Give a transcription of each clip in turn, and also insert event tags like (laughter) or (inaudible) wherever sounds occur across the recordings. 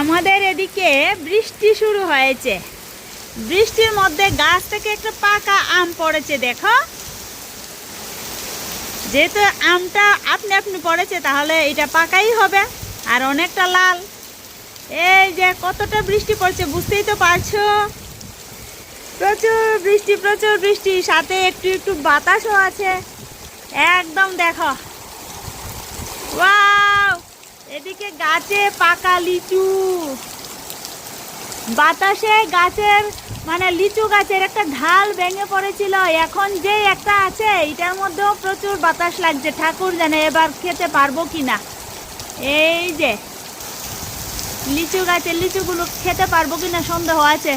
আমাদের এদিকে বৃষ্টি শুরু হয়েছে। বৃষ্টির মধ্যে গাছ থেকে একটা পাকা আম পড়েছে, দেখো। যেহেতু আমটা আপনি আপনি পড়েছে, তাহলে এটা পাকাই হবে, আর অনেকটা লাল। এই যে কতটা বৃষ্টি পড়ছে, বুঝতেই তো পারছ? প্রচুর বৃষ্টি প্রচুর বৃষ্টি, সাথে একটু একটু বাতাসও আছে। একদম দেখো। ওয়াও! এদিকে গাছে পাকা লিচু। বাতাসে গাছের মানে লিচু গাছের একটা ঢাল ভেঙে পড়েছিল। এখন যে একটা আছে, এটার মধ্যেও প্রচুর বাতাস লাগছে। ঠাকুর জানে এবার খেতে পারব কি না এই যে, লিচু গাছের লিচুগুলো খেতে পারব কি না সন্দেহ আছে।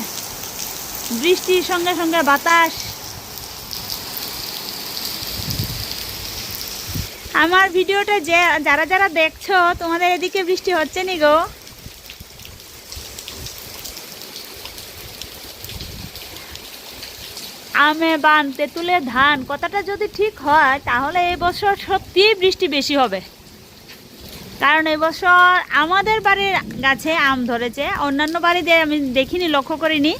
বৃষ্টির সঙ্গে সঙ্গে বাতাস আমার ভিডিওটা যে যারা যারা দেখছ, তোমাদের এদিকে বৃষ্টি হচ্ছে নি গো? আমে বান তেঁতুলে ধান, কথাটা যদি ঠিক হয়, তাহলে এই বছর সত্যিই বৃষ্টি বেশি হবে। কারণ এবছর আমাদের বাড়ির গাছে আম ধরেছে, অন্যান্য বাড়িতে আমি দেখিনি, লক্ষ্য করিনি।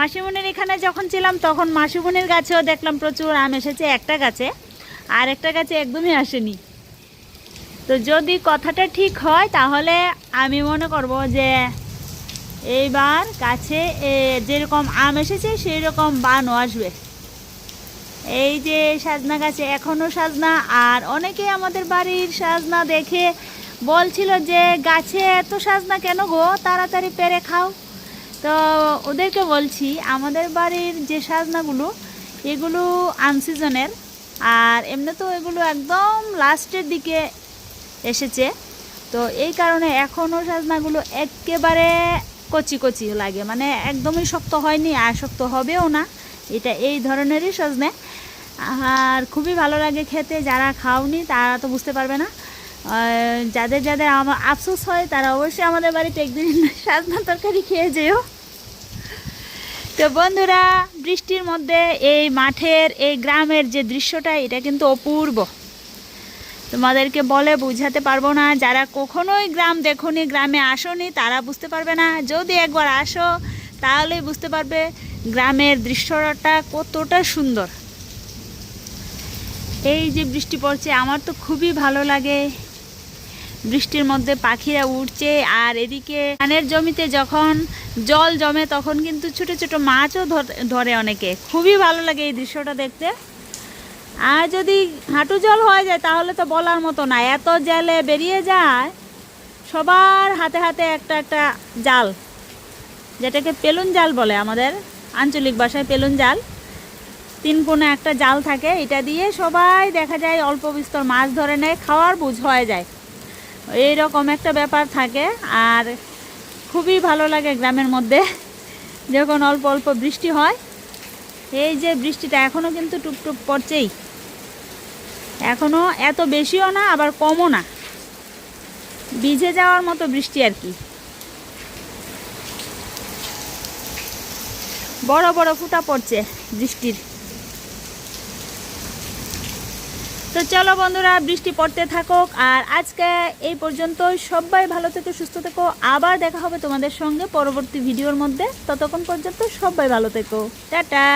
মাসিমণির এখানে যখন ছিলাম, তখন মাসিমণির গাছেও দেখলাম প্রচুর আম এসেছে একটা গাছে। আর একটা গাছে একদমই আসেনি। তো যদি কথাটা ঠিক হয়, তাহলে আমি মনে করব যে এইবার গাছে যেরকম আম এসেছে সেই রকম বানও আসবে। এই যে সাজনা গাছে এখনও সাজনা, আর অনেকে আমাদের বাড়ির সাজনা দেখে বলছিল যে, গাছে এত সাজনা কেন গো? তাড়াতাড়ি পেরে খাও। তো ওদেরকে বলছি, আমাদের বাড়ির যে সাজনাগুলো, এগুলো আনসিজনের আর এমনি তো এগুলো একদম লাস্টের দিকে এসেছে। তো এই কারণে এখনও সাজনাগুলো একেবারে কচি কচি লাগে মানে একদমই শক্ত হয়নি, আর শক্ত হবেও না। এটা এই ধরনেরই সজনে। আর খুবই ভালো লাগে খেতে, যারা খাওনি তারা তো বুঝতে পারবে না। যাদের যাদের আমার আফসোস হয় তারা অবশ্যই আমাদের বাড়িতে একদিন (laughs) সাজনা তরকারি খেয়ে যেও। তো বন্ধুরা, বৃষ্টির মধ্যে এই মাঠের, এই গ্রামের যে দৃশ্যটা, এটা কিন্তু অপূর্ব। তোমাদেরকে বলে বুঝাতে পারব না, যারা কখনোই গ্রাম দেখোনি, গ্রামে আসোনি, তারা বুঝতে পারবে না। যদি একবার আসো, তাহলেই বুঝতে পারবে গ্রামের দৃশ্যটা কতটা সুন্দর। এই যে বৃষ্টি পড়ছে, আমার তো খুবই ভালো লাগে। বৃষ্টির মধ্যে পাখিরা উঠছে আর এদিকে ধানের জমিতে যখন জল জমে তখন কিন্তু ছোট ছোট মাছও ধর- অনেকে। খুবই ভালো লাগে এই দৃশ্যটা দেখতে। আর যদি হাঁটু জল হয়ে যায় তাহলে তো বলার মতো না, এত জলে বেরিয়ে যায়, সবার হাতে হাতে একটা একটা জাল, যেটাকে পেলুন জাল বলে আমাদের আঞ্চলিক ভাষায় পেলুন জাল। তিন কোণে একটা জাল থাকে, এটা দিয়ে সবাই দেখা যায় অল্প বিস্তর মাছ ধরে নেয়, খাওয়ার বুঝ হয়ে যায়। এইরকম একটা ব্যাপার থাকে। আর খুবই ভালো লাগে গ্রামের মধ্যে। যখন অল্প অল্প বৃষ্টি হয়, এই যে বৃষ্টিটা এখনও কিন্তু টুপটুপ পড়ছেই। এখনও এত বেশিও না, আবার কমও না। ভিজে যাওয়ার মতো বৃষ্টি আর কি। বড় বড় ফুটা পড়ছে বৃষ্টির। তো চলো বন্ধুরা, বৃষ্টি পড়তে থাকুক। আর আজকে এই পর্যন্ত সবাই ভালো থেকো, সুস্থ থেকো। আবার দেখা হবে তোমাদের সঙ্গে পরবর্তী ভিডিওর মধ্যে। ততক্ষণ পর্যন্ত সবাই ভালো থেকো। টাটা।